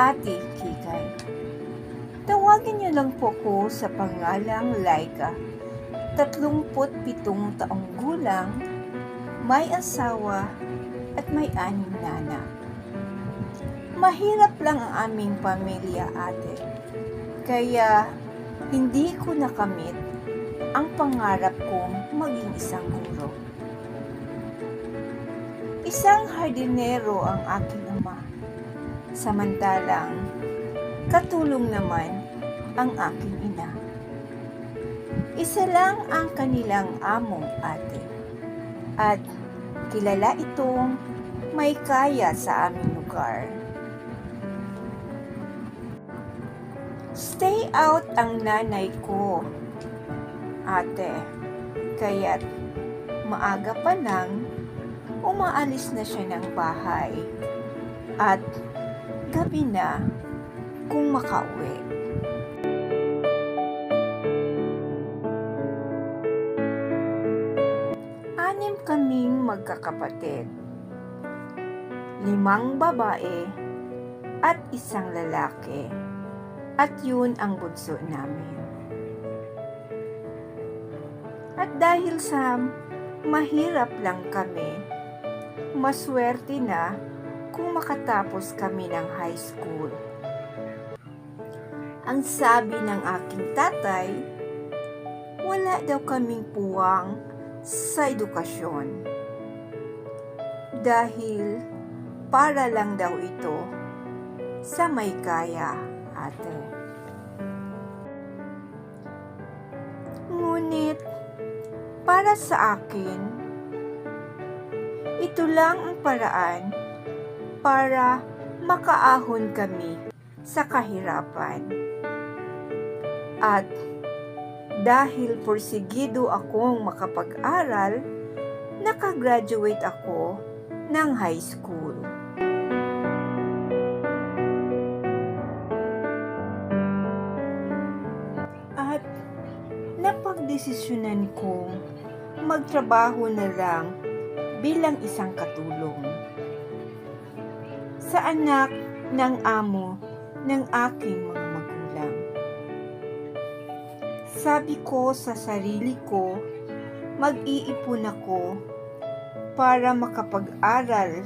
Ate Kikay. Tawagin niyo lang po ko sa pangalang Laika. 37 taong gulang, may asawa at may anim na anak. Mahirap lang ang aming pamilya, ate. Kaya hindi ko nakamit ang pangarap kong maging isang guro. Isang hardinero ang aking ama. Samantalang, katulong naman ang aking ina. Isa lang ang kanilang among ate. At kilala itong may kaya sa aming lugar. Stay out ang nanay ko, ate. Kaya't maaga pa nang umaalis na siya ng bahay. At gabi na kung makauwi. Anim kaming magkakapatid. Limang babae at isang lalaki. At yun ang bunso namin. At dahil sa mahirap lang kami, maswerte na kung makatapos kami ng high school. Ang sabi ng aking tatay, wala daw kaming puwang sa edukasyon. Dahil para lang daw ito sa may kaya, ate. Ngunit, para sa akin, ito lang ang paraan para makaahon kami sa kahirapan. At dahil porsigido akong makapag-aral, nakagraduate ako ng high school. At napagdesisyonan kong magtrabaho na lang bilang isang katulong sa anak ng amo ng aking mga magulang. Sabi ko sa sarili ko, mag-iipon ako para makapag-aral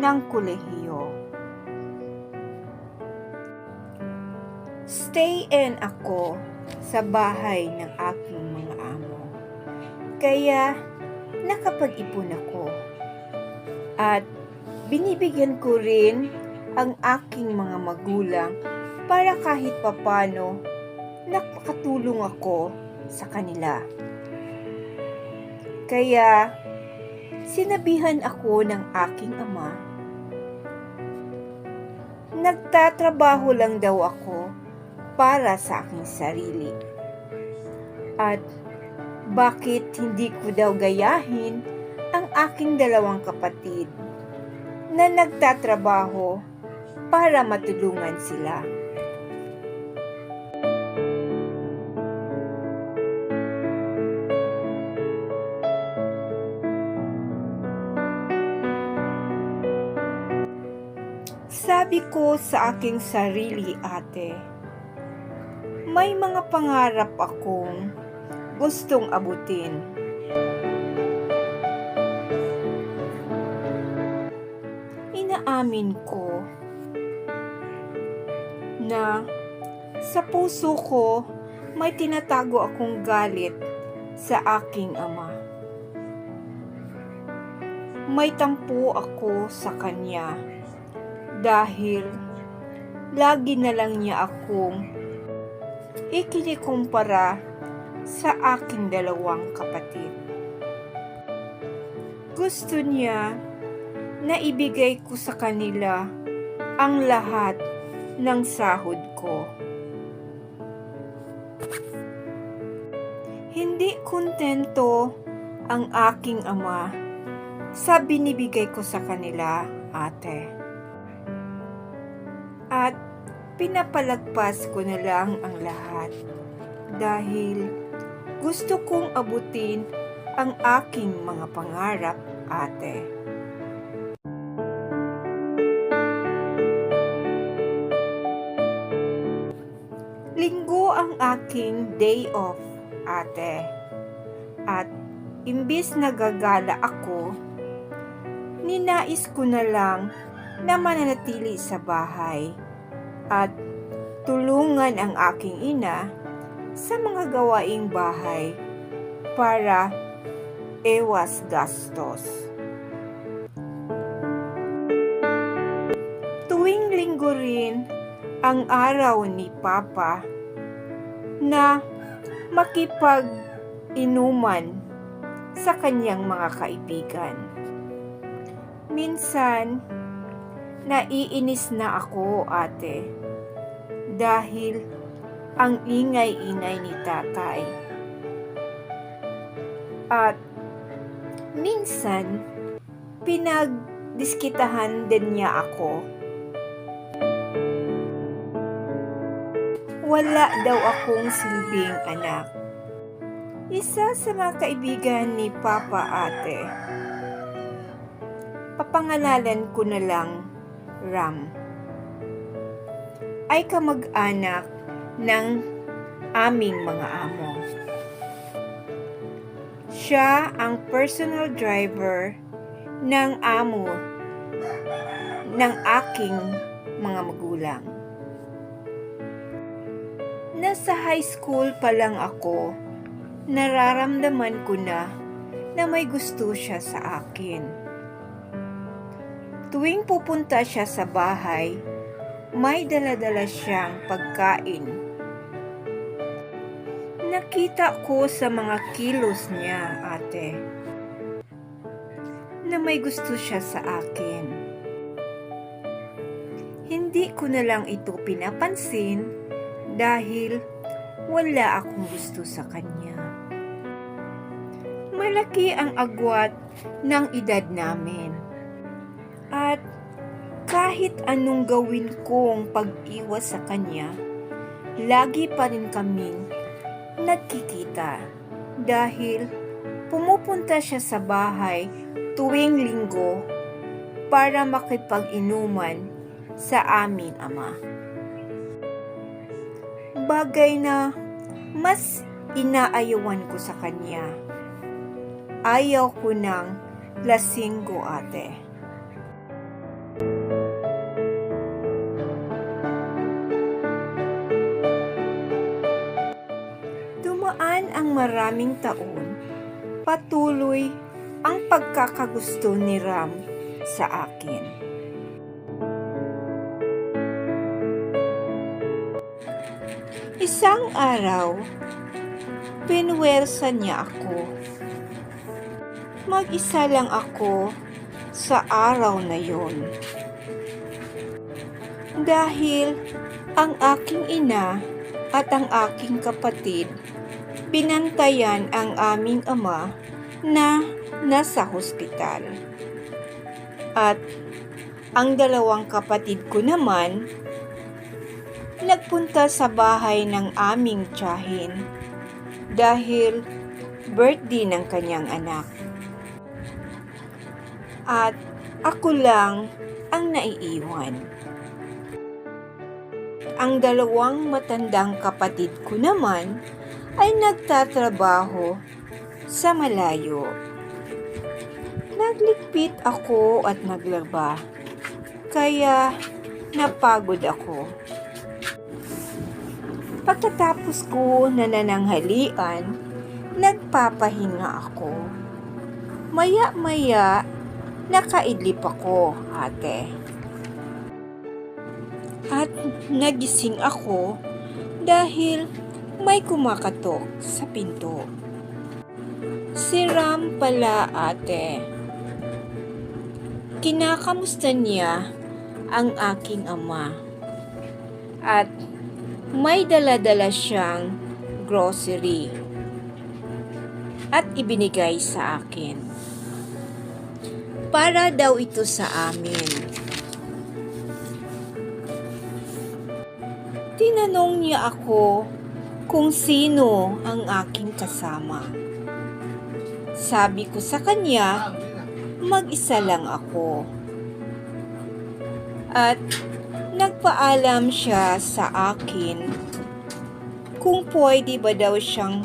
ng kolehiyo. Stay in ako sa bahay ng aking mga amo. Kaya nakapag-ipon ako. At binibigyan ko rin ang aking mga magulang para kahit papano nakakatulong ako sa kanila. Kaya sinabihan ako ng aking ama. Nagtatrabaho lang daw ako para sa aking sarili. At bakit hindi ko daw gayahin ang aking dalawang kapatid na nagtatrabaho para matulungan sila. Sabi ko sa aking sarili, ate, may mga pangarap akong gustong abutin. Inaamin ko na sa puso ko may tinatago akong galit sa aking ama. May tampo ako sa kanya dahil lagi na lang niya akong ikinikumpara sa aking dalawang kapatid. Gusto niya na ibigay ko sa kanila ang lahat ng sahod ko. Hindi kontento ang aking ama sa binibigay ko sa kanila, ate. At pinapalagpas ko na lang ang lahat dahil gusto kong abutin ang aking mga pangarap, ate. Aking day off, ate. At imbis na gagala ako, ninais ko na lang na mananatili sa bahay at tulungan ang aking ina sa mga gawaing bahay para ewas gastos. Tuwing linggo rin ang araw ni Papa na makipag-inuman sa kanyang mga kaibigan. Minsan, naiinis na ako ate dahil ang ingay-ingay ni tatay. At minsan, pinagdiskitahan din niya ako. Wala daw akong silbing anak. Isa sa mga kaibigan ni Papa Ate. Papangalalan ko na lang Ram. Ay kamag-anak ng aming mga amo. Siya ang personal driver ng amo ng aking mga magulang. Nasa high school pa lang ako, nararamdaman ko na na may gusto siya sa akin. Tuwing pupunta siya sa bahay, may daladala siyang pagkain. Nakita ko sa mga kilos niya, ate, na may gusto siya sa akin. Hindi ko na lang ito pinapansin dahil wala akong gusto sa kanya. Malaki ang agwat ng edad namin. At kahit anong gawin kong pag-iwas sa kanya, lagi pa rin kaming nagkikita dahil pumupunta siya sa bahay tuwing linggo para makipag-inuman sa aming ama bagay na mas inaayawan ko sa kanya. Ayaw ko ng lasinggo ate. Dumaan ang maraming taon, patuloy ang pagkakagusto ni Ram sa akin. Isang araw, pinwersa niya ako. Mag-isa lang ako sa araw na yon. Dahil ang aking ina at ang aking kapatid binantayan ang aming ama na nasa hospital. At ang dalawang kapatid ko naman nagpunta sa bahay ng aming tiyahin dahil birthday ng kanyang anak. At ako lang ang naiiwan. Ang dalawang matandang kapatid ko naman ay nagtatrabaho sa malayo. Nagligpit ako at naglaba, kaya napagod ako. Pagkatapos ko na nananghalian, nagpapahinga ako. Maya-maya, nakaidlip ako, ate. At nagising ako dahil may kumakatok sa pinto. Si Ram pala, ate. Kinakamusta niya ang aking ama. At may dala-dala siyang grocery at ibinigay sa akin. Para daw ito sa amin. Tinanong niya ako kung sino ang aking kasama. Sabi ko sa kanya, mag-isa lang ako. At nagpaalam siya sa akin kung pwede ba daw siyang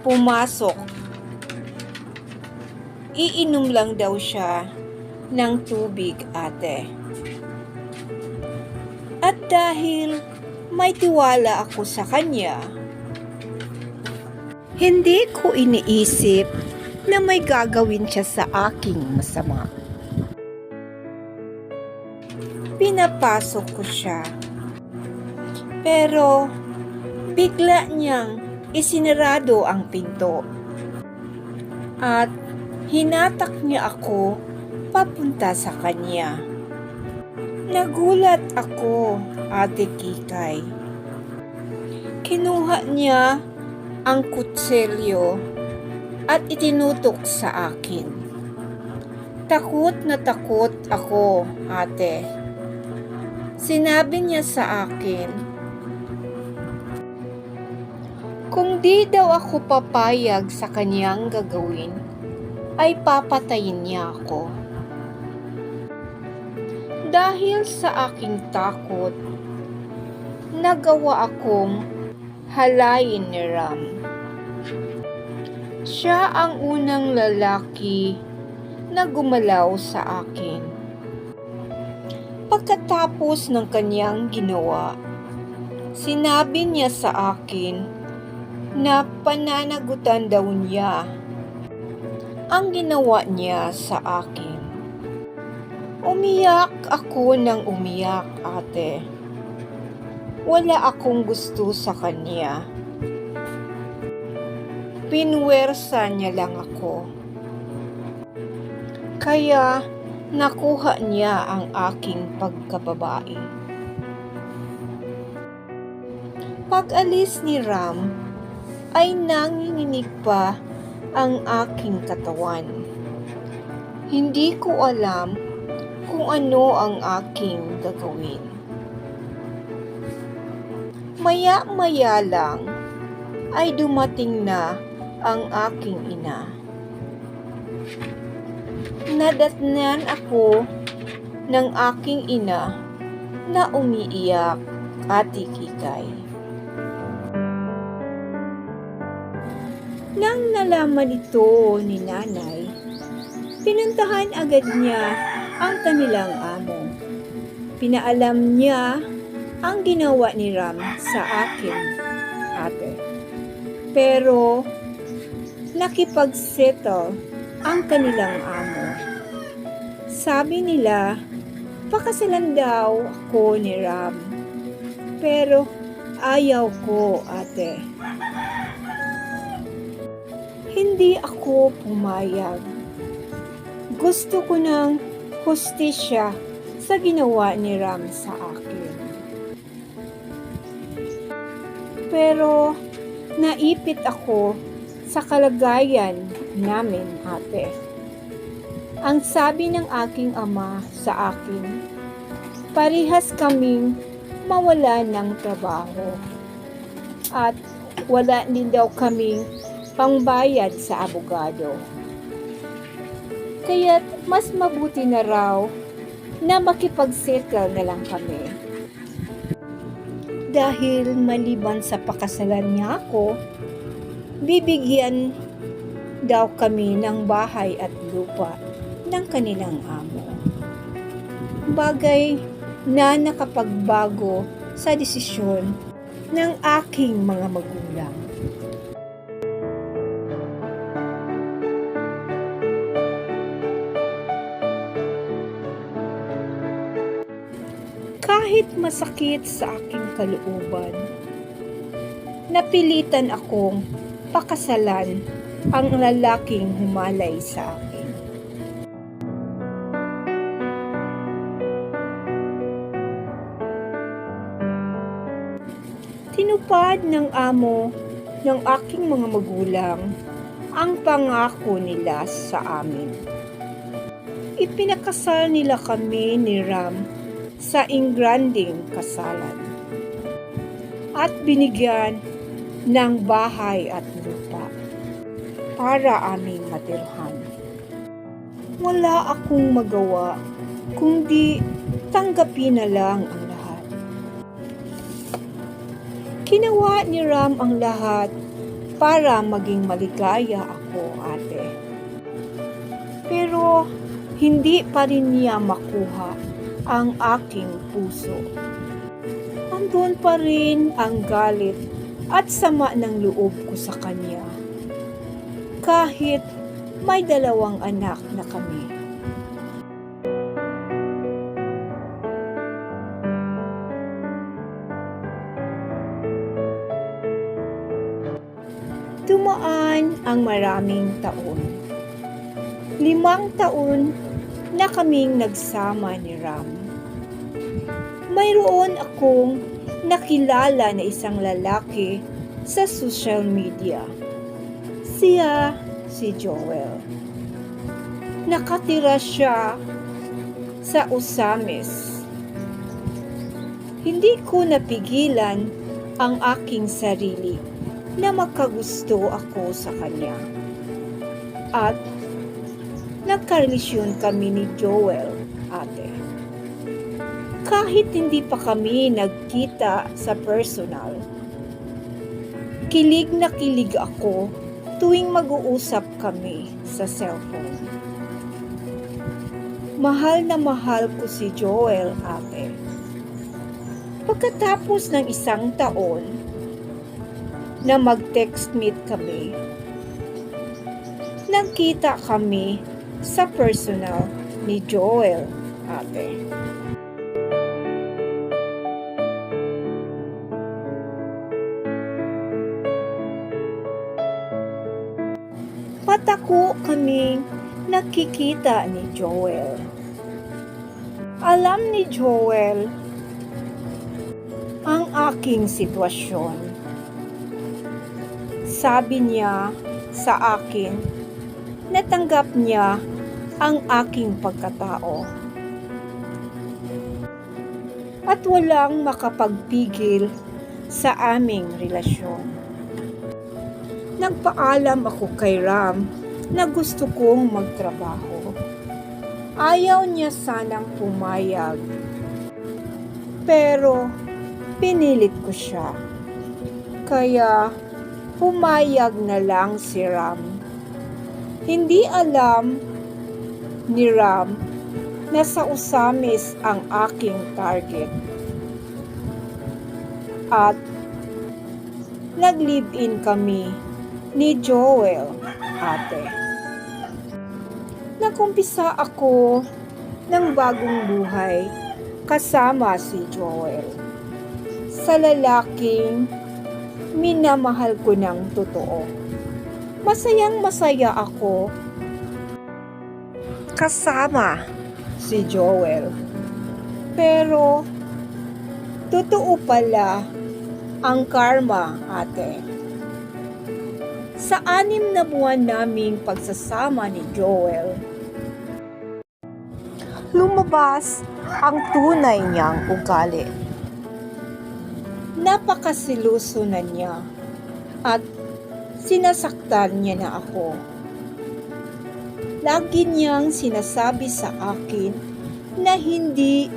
pumasok. Iinom lang daw siya ng tubig, ate. At dahil may tiwala ako sa kanya, hindi ko iniisip na may gagawin siya sa aking masama. Pinapasok ko siya. Pero bigla niyang isinarado ang pinto. At hinatak niya ako papunta sa kanya. Nagulat ako, Ate Kikay. Kinuha niya ang kutsilyo at itinutok sa akin. Takot na takot ako, ate. Sinabi niya sa akin, kung di daw ako papayag sa kanyang gagawin, ay papatayin niya ako. Dahil sa aking takot, nagawa akong halayin ni Ram. Siya ang unang lalaki na gumalaw sa akin. Pagkatapos ng kanyang ginawa, sinabi niya sa akin na pananagutan daw niya ang ginawa niya sa akin. Umiyak ako ng umiyak, ate. Wala akong gusto sa kanya. Pinwersa niya lang ako. Kaya nakuha niya ang aking pagkababae. Pag-alis ni Ram, ay nanginginig pa ang aking katawan. Hindi ko alam kung ano ang aking gagawin. Maya-maya lang ay dumating na ang aking ina. Nadatnan ako ng aking ina na umiiyak ati kikay. Nang nalaman ito ni nanay, pinuntahan agad niya ang kanilang amo. Pinaalam niya ang ginawa ni Ram sa akin, ate. Pero, nakipagsettle ang kanilang amo. Sabi nila, pakasalan daw ako ni Ram. Pero, ayaw ko, ate. Hindi ako pumayag. Gusto ko ng hustisya sa ginawa ni Ram sa akin. Pero naipit ako sa kalagayan namin, ate. Ang sabi ng aking ama sa akin, parihas kaming mawala ng trabaho. At wala din daw kaming pangbayad sa abogado. Kaya mas mabuti na raw na makipagsettle na lang kami. Dahil maliban sa pakasalan niya ako, bibigyan daw kami ng bahay at lupa ng kanilang amo. Bagay na nakapagbago sa desisyon ng aking mga magulang. Kahit masakit sa aking kalooban, napilitan akong pakasalan ang lalaking humalay sa akin. Tinupad ng amo ng aking mga magulang ang pangako nila sa amin. Ipinakasal nila kami ni Ram sa ingranding kasalan at binigyan ng bahay at lupa para aming matirhan. Wala akong magawa kundi tanggapin na lang ang Ginawa ni Ram ang lahat para maging maligaya ako, ate. Pero hindi pa rin niya makuha ang aking puso. Andun pa rin ang galit at sama ng loob ko sa kanya. Kahit may dalawang anak na kami. Dumaan ang maraming taon. Limang taon na kaming nagsama ni Ram. Mayroon akong nakilala na isang lalaki sa social media. Siya si Joel. Nakatira siya sa Usamis. Hindi ko napigilan ang aking sarili na magkagusto ako sa kanya. At nagkarelasyon kami ni Joel, ate. Kahit hindi pa kami nagkita sa personal, kilig na kilig ako tuwing mag-uusap kami sa cellphone. Mahal na mahal ko si Joel, ate. Pagkatapos ng isang taon na mag-text meet kami, nagkita kami sa personal ni Joel, ate. Patako kaming nakikita ni Joel. Alam ni Joel ang aking sitwasyon. Sabi niya sa akin, natanggap niya ang aking pagkatao. At walang makapagpigil sa aming relasyon. Nagpaalam ako kay Ram na gusto kong magtrabaho. Ayaw niya sanang pumayag. Pero pinilit ko siya. Kaya pumayag na lang si Ram. Hindi alam ni Ram na sa Usamis ang aking target. At nag-live-in kami ni Joel, ate. Nagumpisa ako ng bagong buhay kasama si Joel. Sa lalaking minamahal ko ng totoo. Masayang masaya ako kasama si Joel. Pero totoo pala ang karma, ate. Sa anim na buwan naming pagsasama ni Joel, lumabas ang tunay niyang ugali. Napakasiluso na niya at sinasaktan niya na ako. Lagi niyang sinasabi sa akin na hindi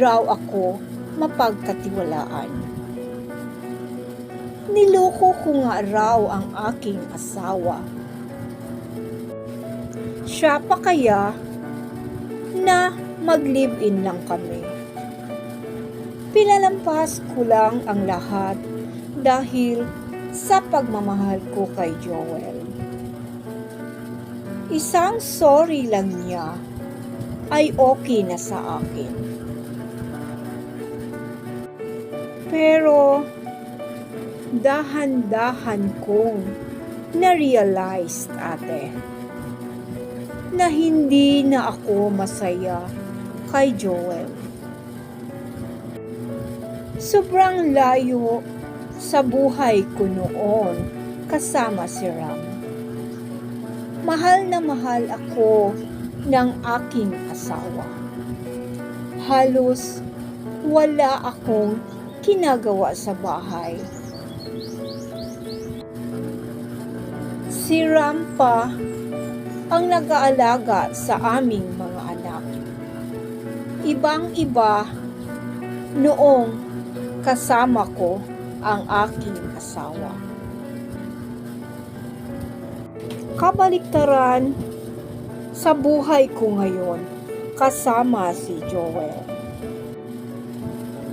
raw ako mapagkatiwalaan. Niloko ko nga raw ang aking asawa. Siya pa kaya na mag-live-in lang kami. Pinalampas ko lang ang lahat dahil sa pagmamahal ko kay Joel. Isang sorry lang niya ay okay na sa akin. Pero dahan-dahan kong na-realized ate na hindi na ako masaya kay Joel. Sobrang layo sa buhay ko noon kasama si Ram. Mahal na mahal ako ng aking asawa. Halos wala akong kinagawa sa bahay. Si Ram pa ang nag-aalaga sa aming mga anak. Ibang-iba noong kasama ko ang aking asawa. Kabaliktaran sa buhay ko ngayon kasama si Joel.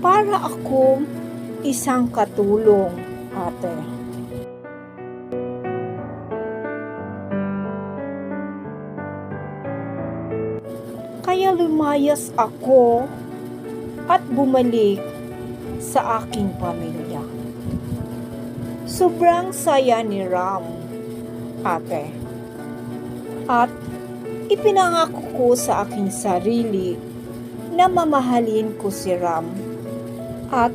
Para akong isang katulong, ate. Kaya lumayas ako at bumalik sa aking pamilya. Sobrang saya ni Ram, ate. At ipinangako ko sa aking sarili na mamahalin ko si Ram at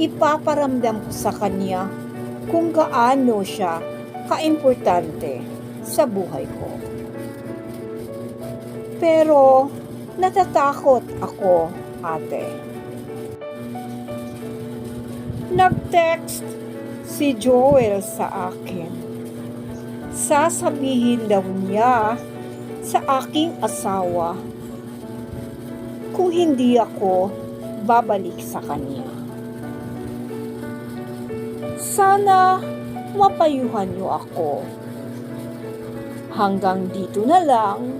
ipaparamdam ko sa kanya kung gaano siya kaimportante sa buhay ko. Pero natatakot ako, ate. Nag-text si Joel sa akin. Sasabihin daw niya sa aking asawa kung hindi ako babalik sa kanya. Sana mapayuhan niyo ako. Hanggang dito na lang.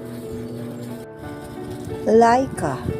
Laika.